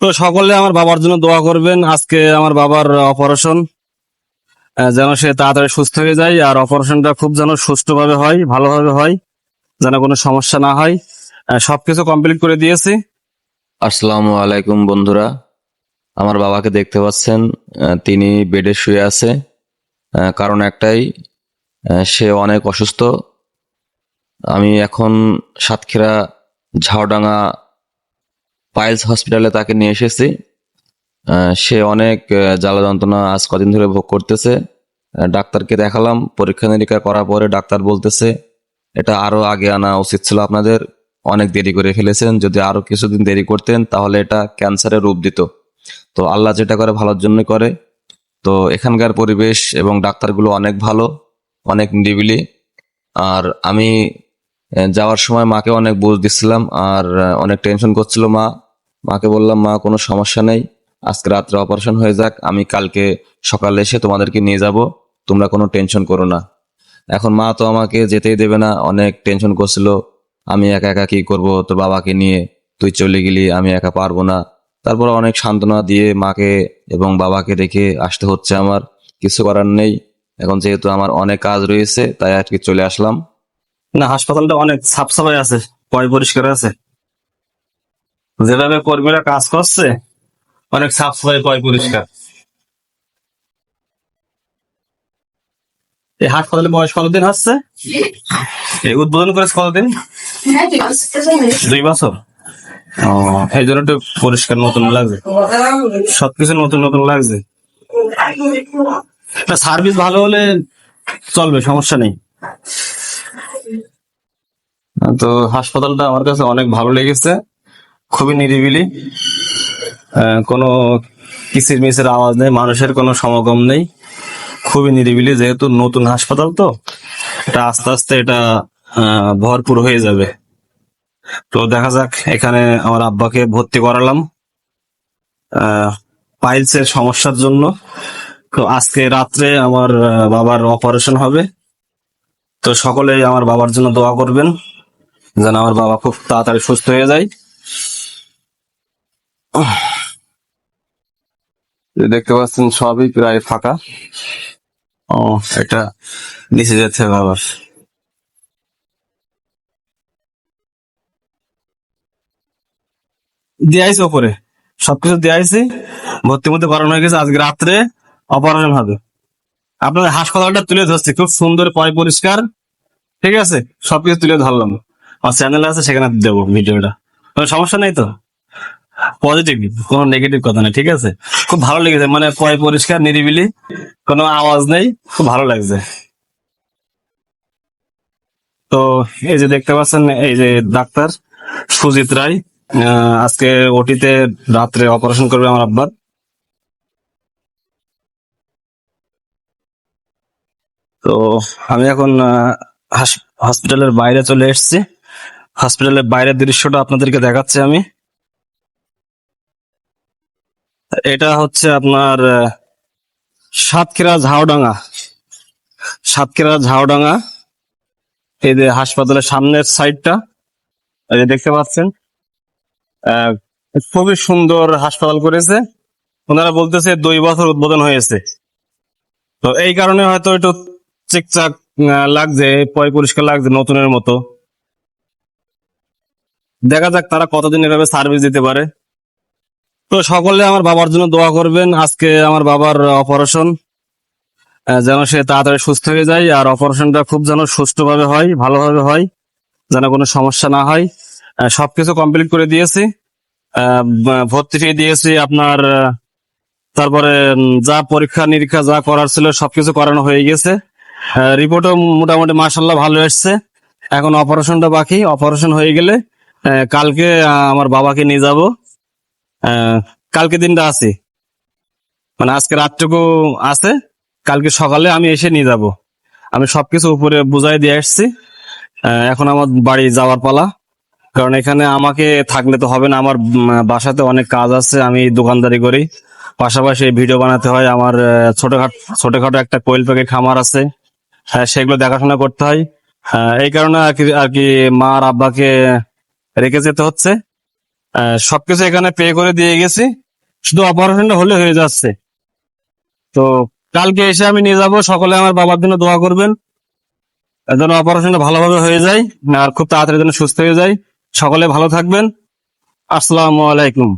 তো সকলে আমার বাবার জন্য দোয়া করবেন। আজকে আমার বাবার অপারেশন যেন সে তাড়াতাড়ি সুস্থ হয়ে যায় আর অপারেশনটা খুব যেন সুষ্ঠুভাবে হয়, ভালোভাবে হয়, যেন কোনো সমস্যা না হয়। সবকিছু কমপ্লিট করে দিয়েছি। আসসালামু আলাইকুম বন্ধুরা। আমার বাবাকে দেখতে পাচ্ছেন তিনি বেডে শুয়ে আছে। কারণ একটাই সে অনেক অসুস্থ। আমি এখন সাতক্ষীরা ঝাউডাঙ্গা পাইলস হসপিটালে তাকে নিয়ে এসেছি। সে অনেক জ্বালা যন্ত্রণা আজ কদিন ধরে ভোগ করতেছে। ডাক্তারকে দেখালাম, পরীক্ষা নিরীক্ষা করার পরে ডাক্তার বলতেছে, এটা আরও আগে আনা উচিত ছিল আপনাদের। অনেক দেরি করে ফেলেছেন। যদি আরও কিছুদিন দেরি করতেন, তাহলে এটা ক্যান্সারের রূপ দিত। তো আল্লাহ যেটা করে, ভালোর জন্য করে। তো এখানকার পরিবেশ এবং ডাক্তারগুলো অনেক ভালো, অনেক নিরিবিলি। আর আমি যাওয়ার সময় মাকে অনেক বুঝ দিচ্ছিলাম আর অনেক টেনশন করছিল মা। মাকে বললাম, মা, কোনো সমস্যা নেই। আজকে রাত্রে অপারেশন হয়ে যাক। আমি কালকে সকালে এসে তোমাদেরকে নিয়ে যাব। তোমরা কোনো টেনশন করো না। এখন মা তো আমাকে যেতেই দেবে না। অনেক টেনশন করছিল। আমি একা একা কি করব? তোর বাবাকে নিয়ে তুই চলে গেলি, আমি একা পারব না। তারপর অনেক সান্ত্বনা দিয়ে মাকে এবং বাবাকে রেখে আসতে হচ্ছে আমার। কিছু করার নেই। এখন যেহেতু আমার অনেক কাজ রয়েছে, তাই আজকে চলে আসলাম। না, হাসপাতালটা অনেক সাফ সাফাই আছে, পয় পরিষ্কার আছে। যেভাবে কর্মীরা কাজ করছে, অনেক সাফ সাফাই পয় পরিষ্কার। এই হাসপাতালে বয়স কতদিন হচ্ছে? এই উদ্বোধন করেছে কতদিন? দুই বছর। ও, এই জন্য একটু পরিষ্কার নতুন লাগছে। সবকিছু নতুন নতুন লাগছে। সার্ভিস ভালো হলে চলবে, সমস্যা নেই। তো হাসপাতালটা আমার কাছে অনেক ভালো লেগেছে। খুবই নিরিবিলি। কোনো কিসির মিসের আওয়াজ নেই, মানুষের কোনো সমাগম নেই। খুবই নিরিবিলি, যেহেতু নতুন হাসপাতাল তো, এটা আস্তে আস্তে এটা ভরপুর হয়ে যাবে। তো দেখা যাক, এখানে আমার আব্বাকে ভর্তি করালাম। পাইলসের সমস্যার জন্য। তো আজকে রাত্রে আমার বাবার অপারেশন হবে। তো সকলেই আমার বাবার জন্য দোয়া করবেন। যেন আমার বাবা খুব তাড়াতাড়ি সুস্থ হয়ে যায়। দেখতে পাচ্ছেন সবই প্রায় ফাঁকা। ও, এটা নিচে যাচ্ছে বাবার দিয়াইছে ওপরে। সবকিছু দিয়াইছে ভর্তি মধ্যে করানো হয়ে গেছে আজকে রাত্রে অপারেশন হবে। আপনাদের হাসপাতালটা তুলে ধরছি। খুব সুন্দর, পয় পরিষ্কার। ঠিক আছে? সবকিছু তুলে ধরলাম। আমার চ্যানেল আছে, সেখানে দেবো ভিডিওটা। কোনো সমস্যা নেই তো? পজিটিভ কোনো নেগেটিভ কথা নেই, ঠিক আছে? খুব ভালো লেগেছে মানে পয় পরিষ্কার, নিরিবিলি, কোনো আওয়াজ নেই, খুব ভালো লাগছে। তো এই যে দেখতে পাচ্ছেন, এই যে ডাক্তার সুজিত রায় আজকে ওটিতে রাত্রে অপারেশন করবে আমার আব্বার। তো আমি এখন হসপিটালের বাইরে চলে এসেছি। হসপিটালের বাইরের দৃশ্যটা আপনাদেরকে দেখাচ্ছি আমি। এটা হচ্ছে আপনার সাতক্ষীরা ঝাউডাঙ্গা। সাতক্ষীরা ঝাউডাঙ্গা। এই যে হাসপাতালের সামনের সাইডটা, এই দেখতে পাচ্ছেন খুবই সুন্দর হাসপাতাল করেছে। ওনারা বলতেছে দুই বছর উদ্বোধন হয়েছে। তো এই কারণে হয়তো একটু চিকচাক লাগছে, পয় পরিষ্কার লাগছে নতুনের মতো। দেখা যাক তারা কতদিন এভাবে সার্ভিস দিতে পারে। তো সকলে আমার বাবার জন্য দোয়া করবেন। আজকে আমার বাবার অপারেশন যেন সে তাড়াতাড়ি সুস্থ হয়ে যায় আর অপারেশনটা খুব যেন সুষ্ঠুভাবে হয়, ভালোভাবে হয়, যেন কোনো সমস্যা না হয়। সবকিছু কমপ্লিট করে দিয়েছি। ভর্তি ফি দিয়েছি আপনার তারপরে যা পরীক্ষা নিরীক্ষা যা করার ছিল সবকিছু করানো হয়ে গেছে। রিপোর্টও মোটামুটি মাসাল্লাহ ভালো এসছে। এখন অপারেশনটা বাকি। অপারেশন হয়ে গেলে কালকে আমার বাবাকে নিয়ে যাব। কালকে দিনটা আছে। মানে আজকে রাতটুকু আছে। কালকে সকালে আমি এসে নিয়ে যাব। আমি সবকিছু উপরে বুঝাই দিয়ে আসছি। এখন আমার বাড়ি যাওয়ার পালা। কারণ এখানে আমাকে থাকলে তো হবে না। আমার বাসাতে অনেক কাজ আছে। আমি দোকানদারি করি। পাশাপাশি ভিডিও বানাতে হয়। আমার ছোটখাটো ছোটখাটো একটা কোয়েল প্যাকেট খামার আছে। হ্যাঁ সেগুলো দেখাশোনা করতে হয়। এই কারণে আর কি আর কি মা আর আব্বাকে রেখে যেতে হচ্ছে। সবকিছু এখানে পে করে দিয়ে গেছি। শুধু অপারেশনটা হলে হয়ে যাচ্ছে। তো কালকে এসে আমি নিয়ে যাব। সকলে আমার বাবার জন্য দোয়া করবেন। যেন অপারেশনটা ভালোভাবে হয়ে যায়। আর খুব তাড়াতাড়ি যেন সুস্থ হয়ে যায়। সকলে ভালো থাকবেন। আসসালামু আলাইকুম।